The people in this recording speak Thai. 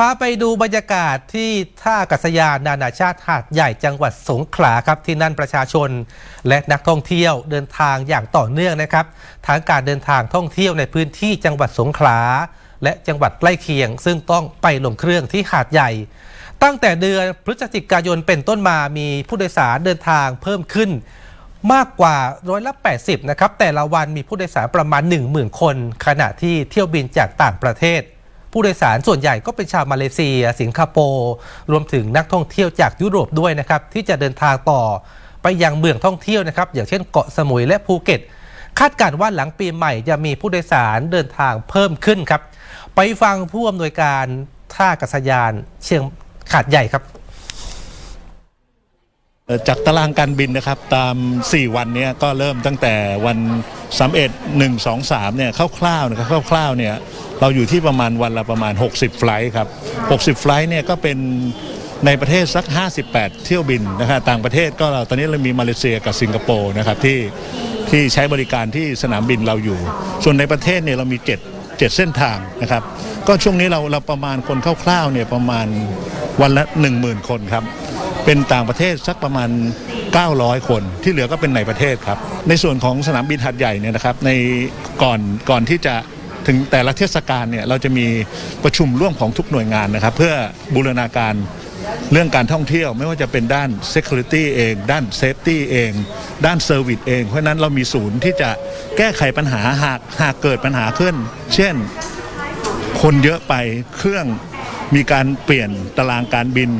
พาไปดูบรรยากาศที่ท่าอากาศยานนานาชาติหาดใหญ่จังหวัดสงขลาครับที่นั่นประชาชน และนักท่องเที่ยวเดินทางอย่างต่อเนื่องนะครับทั้งการเดินทางท่องเที่ยวในพื้นที่จังหวัดสงขลา และจังหวัดใกล้เคียง ซึ่งต้องไปลงเครื่องที่หาดใหญ่ ตั้งแต่เดือนพฤศจิกายนเป็นต้นมามีผู้โดยสารเดินทางเพิ่มขึ้นมากกว่าร้อยละ 80 นะครับแต่ละวันมีผู้โดยสารประมาณ 10,000 คน ขณะที่เที่ยวบินจากต่างประเทศ ผู้โดยสารส่วนใหญ่ก็เป็นชาวมาเลเซีย สิงคโปร์รวมถึงนักท่องเที่ยวจากยุโรปด้วยนะครับที่จะเดินทางต่อไปยังเมืองท่องเที่ยวนะครับอย่างเช่นเกาะสมุยและภูเก็ต คาดการว่าหลังปีใหม่จะมีผู้โดยสารเดินทางเพิ่มขึ้นครับ ไปฟังผู้อำนวยการท่าอากาศยานเชียงขาดใหญ่ครับ จากตารางการบินนะครับตาม 4 วันนี้ก็เริ่มตั้งแต่วัน31 1 2 3เนี่ยคร่าวๆนะครับคร่าวๆเนี่ยเราอยู่ที่ประมาณวันละประมาณ 60 ไฟล์ครับ 60 ไฟล์เนี่ยก็เป็นในประเทศสัก 58 เที่ยวบินนะครับต่างประเทศก็เราตอนนี้เรามีมาเลเซียกับสิงคโปร์นะครับที่ที่ใช้บริการที่สนามบินเราอยู่ ส่วนในประเทศเนี่ยเรามี 7 7 เส้นทางนะครับ ก็ช่วงนี้เราเราประมาณคนคร่าวๆเนี่ยประมาณ วันละ 10,000 คนครับ เป็นต่างประเทศสักประมาณ 900 คนที่เหลือก็เป็นในประเทศครับ ในส่วนของสนามบินหัดใหญ่เนี่ยนะครับในก่อนก่อนที่จะถึงแต่ละเทศกาลเนี่ยเราจะมีประชุมร่วมของทุกหน่วยงานนะครับ เพื่อบูรณาการเรื่องการท่องเที่ยวไม่ว่าจะเป็นด้าน Security เอง ด้าน Safety เอง ด้าน Service เอง เพราะนั้นเรามีศูนย์ที่จะแก้ไขปัญหาหากหากเกิดปัญหาขึ้น เช่น คนเยอะไปเครื่อง มีการเปลี่ยนตารางการบิน